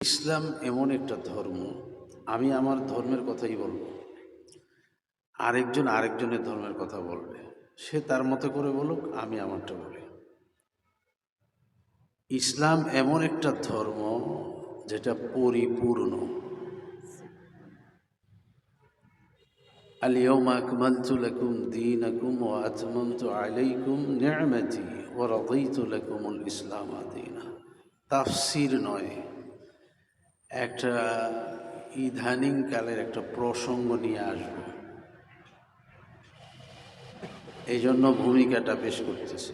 ইসলাম এমন একটা ধর্ম আমি আমার ধর্মের কথাই বলবো আরেকজন আরেকজনের ধর্মের কথা বলবে সে তার মতো করে বলুক আমি আমারটা বলি ইসলাম এমন একটা ধর্ম যেটা পরিপূর্ণ اليوم أكملت لكم دينكم وأتممت عليكم نعمتي ورضيت لكم الإسلام دينا তাফসির নয় একটা ইদানিং কালের একটা প্রসঙ্গ নিয়ে আসব। এই জন্য ভূমিকাটা পেশ করতেছি।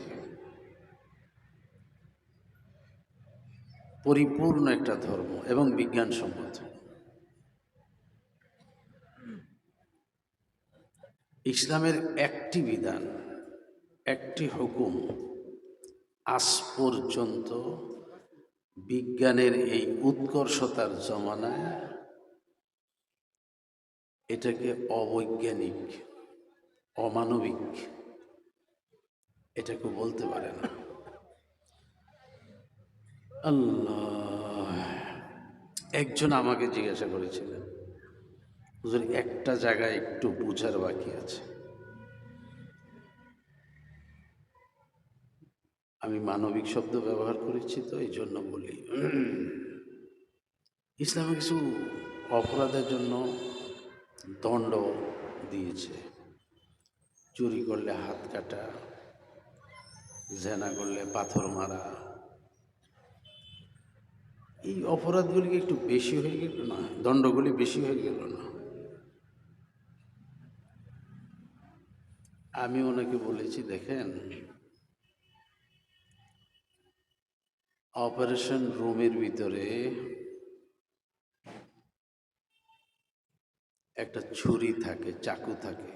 পরিপূর্ণ একটা ধর্ম এবং বিজ্ঞানসম্মত। ইসলামের একটি বিধান, একটি হুকুম, আজ পর্যন্ত বিজ্ঞানের এই উৎকর্ষতার জমানায় এটাকে অবৈজ্ঞানিক, অমানবিক, এটাকে বলতে পারে না। আল্লাহ। একজন আমাকে জিজ্ঞাসা করেছিলেন একটা জায়গায় একটু বুঝার বাকি আছে। আমি মানবিক শব্দ ব্যবহার করেছি তো, এই জন্য বলি। ইসলামে কিছু অপরাধের জন্য দণ্ড দিয়েছে। চুরি করলে হাত কাটা, জেনা করলে পাথর মারা। এই অপরাধগুলি একটু বেশি হয়ে গেল না, দণ্ডগুলি বেশি হয়ে গেল না। আমি ওনাকে বলেছি, দেখেন অপারেশন রুমের ভিতরে একটা ছুরি থাকে, চাকু থাকে।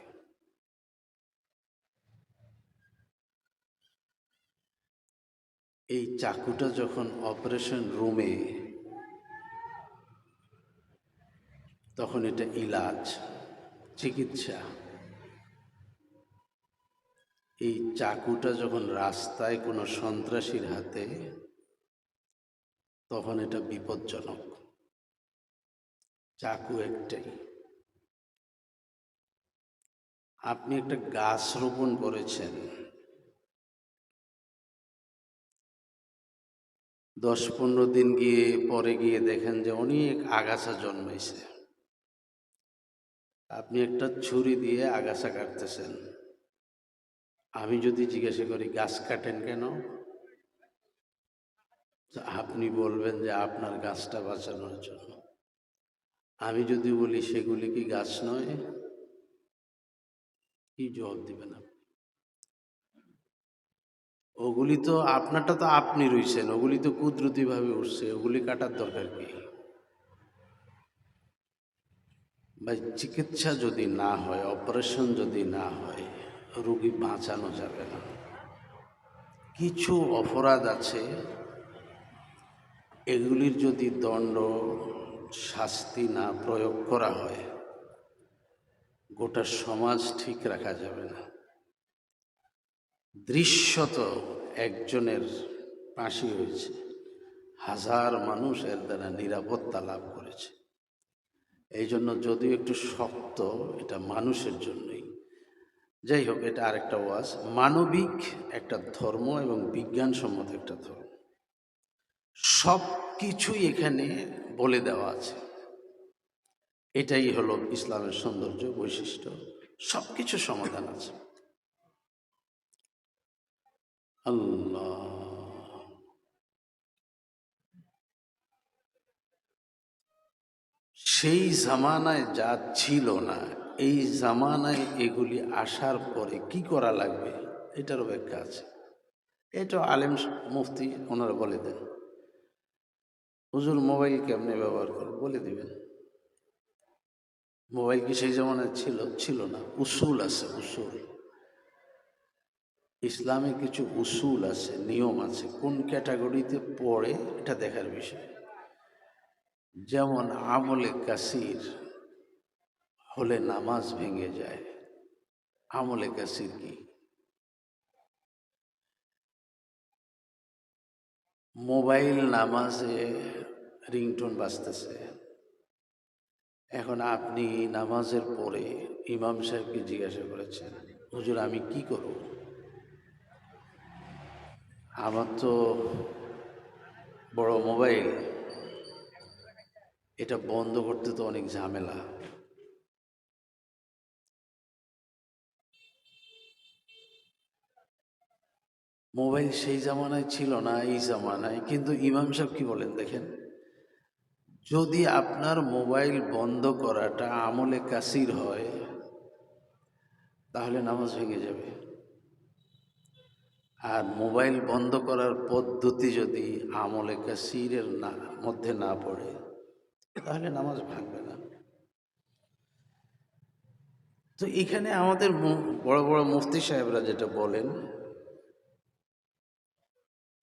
এই চাকুটা যখন অপারেশন রুমে, তখন এটা ইলাজ, চিকিৎসা। এই চাকুটা যখন রাস্তায় কোনো সন্ত্রাসীর হাতে তখন এটা বিপজ্জনক। চাকু একটাই। আপনি একটা গাছ রোপণ করেছেন। দশ পনেরো দিন গিয়ে, পরে গিয়ে দেখেন যে অনেক আগাছা জন্মাইছে। আপনি একটা ছুরি দিয়ে আগাছা কাটতেছেন। আমি যদি জিজ্ঞাসা করি, গাছ কাটেন কেন? আপনি বলবেন যে আপনার গাছটা বাঁচানোর জন্য। আমি যদি বলি, সেগুলি কি গাছ নয়? কি জবাব দিবেন আপনি? ওগুলি তো আপনারটা তো আপনি রইছেন, ওগুলি তো কুদরতিভাবে উঠছে, ওগুলি কাটার দরকার কি? বা চিকিৎসা যদি না হয়, অপারেশন যদি না হয়, রোগী বাঁচানো যাবে না। কিছু অপরাধ আছে এগুলির যদি দণ্ড, শাস্তি না প্রয়োগ করা হয়, গোটা সমাজ ঠিক রাখা যাবে না। দৃশ্যত একজনের ফাঁসি হয়েছে। হাজার মানুষ এর দ্বারা নিরাপত্তা লাভ করেছে। এই জন্য যদিও একটু শক্ত, এটা মানুষের জন্যই। যাই হোক, এটা আরেকটা ওয়াজ। মানবিক একটা ধর্ম এবং বিজ্ঞানসম্মত একটা ধর্ম। সব কিছুই এখানে বলে দেওয়া আছে। এটাই হলো ইসলামের সৌন্দর্য বৈশিষ্ট্য। সব কিছু সমাধান আছে। আল্লাহ। সেই জামানায় যা ছিল না, এই জামানায় এগুলি আসার পরে কি করা লাগবে এটারও ব্যাখ্যা আছে। এটা আলেম মুফতি ওনারা বলে দেন। হুজুর, মোবাইল কেমনে ব্যবহার করে বলে দিবেন। মোবাইল কি সেই জামানায় ছিল? ছিল না। উসুল আছে, উসুল। ইসলামে কিছু উসুল আছে, নিয়ম আছে। কোন ক্যাটাগরিতে পড়ে, এটা দেখার বিষয়। যেমন আমলে কাসির হলে নামাজ ভেঙে যায়। আমলে কাসির কি? মোবাইল নামাজে রিংটোন বাজতেছে। এখন আপনি নামাজের পরে ইমাম সাহেবকে জিজ্ঞাসা করেছেন, হুজুর, আমি কি করব? আমার তো বড় মোবাইল। এটা বন্ধ করতে তো অনেক ঝামেলা। মোবাইল সেই জামানায় ছিল না, এই জামানায়। কিন্তু ইমাম সাহেব কি বলেন দেখেন? যদি আপনার মোবাইল বন্ধ করাটা আমলে কাসির হয়, তাহলে নামাজ ভেঙে যাবে। আর মোবাইল বন্ধ করার পদ্ধতি যদি আমলে কাসিরের না, মধ্যে না পড়ে, তাহলে নামাজ ভাঙবে না। তো এখানে আমাদের বড় বড় মুফতি সাহেবরা যেটা বলেন,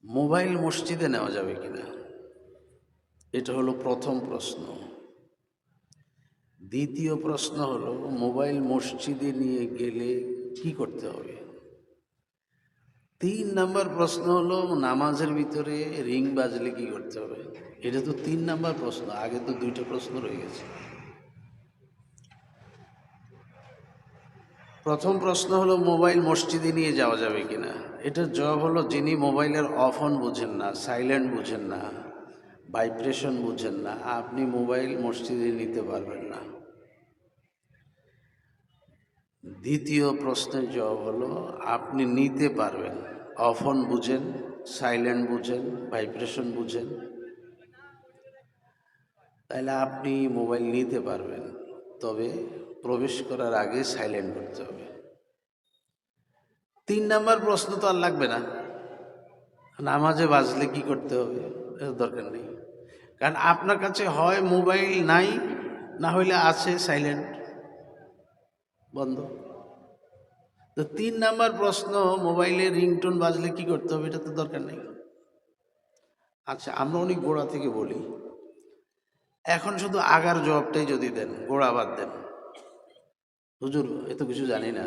মোবাইল মসজিদে নেওয়া যাবে কিনা? এটা হলো প্রথম প্রশ্ন। দ্বিতীয় প্রশ্ন হলো, মোবাইল মসজিদে নিয়ে গেলে কি করতে হবে? তিন নাম্বার প্রশ্ন হলো, নামাজের ভিতরে রিং বাজলে কি করতে হবে? এটা তো তিন নাম্বার প্রশ্ন, আগে তো দুইটা প্রশ্ন রয়ে গেছে। প্রথম প্রশ্ন হলো, মোবাইল মসজিদে নিয়ে যাওয়া যাবে কিনা? এটার জবাব হলো, যিনি মোবাইলের অফ অন বুঝেন না, সাইলেন্ট বুঝেন না। ভাইব্রেশন বুঝেন না, আপনি মোবাইল মসজিদে নিতে পারবেন না। দ্বিতীয় প্রশ্নের জবাব হলো, আপনি নিতে পারবেন। অফন বুঝেন, সাইলেন্ট বুঝেন, ভাইব্রেশন বুঝেন। তাহলে আপনি মোবাইল নিতে পারবেন, তবে প্রবেশ করার আগে সাইলেন্ট করতে হবে। তিন নাম্বার প্রশ্ন তো আর লাগবে না। নামাজে বাজলে কি করতে হবে? এর দরকার নেই। কারণ আপনার কাছে হয় মোবাইল নাই, না হইলে আছে সাইলেন্ট বন্ধ। তো তিন নাম্বার প্রশ্ন, মোবাইলে রিংটোন বাজলে কি করতে হবে? এটা তো দরকার নেই। আচ্ছা আমরা অনেক গোড়া থেকে বলি। এখন শুধু আগার জবাবটাই যদি দেন, গোড়া বাদ দেন। হুজুর এত কিছু জানি না।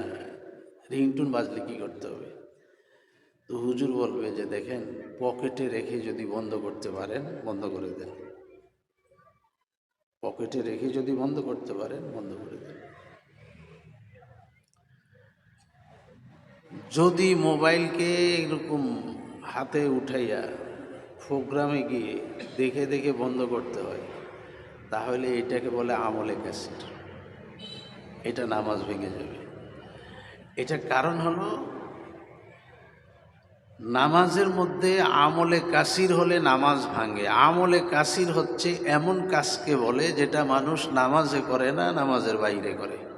রিংটোন বাজলে কি করতে হবে? তো হুজুর বলবে যে দেখেন, পকেটে রেখে যদি বন্ধ করতে পারেন, বন্ধ করে দেন। পকেটে রেখে যদি বন্ধ করতে পারেন, বন্ধ করে দেন। যদি মোবাইলকে এরকম হাতে উঠাইয়া প্রোগ্রামে গিয়ে দেখে দেখে বন্ধ করতে হয়, তাহলে এটাকে বলে আমলে ক্যাসেট। এটা নামাজ ভেঙে যাবে। এটা কারণ হলো নামাজের মধ্যে আমলে কাসির হলে নামাজ ভাঙে। আমলে কাসির হচ্ছে এমন কাজকে বলে যেটা মানুষ নামাজে করে না, নামাজের বাইরে করে।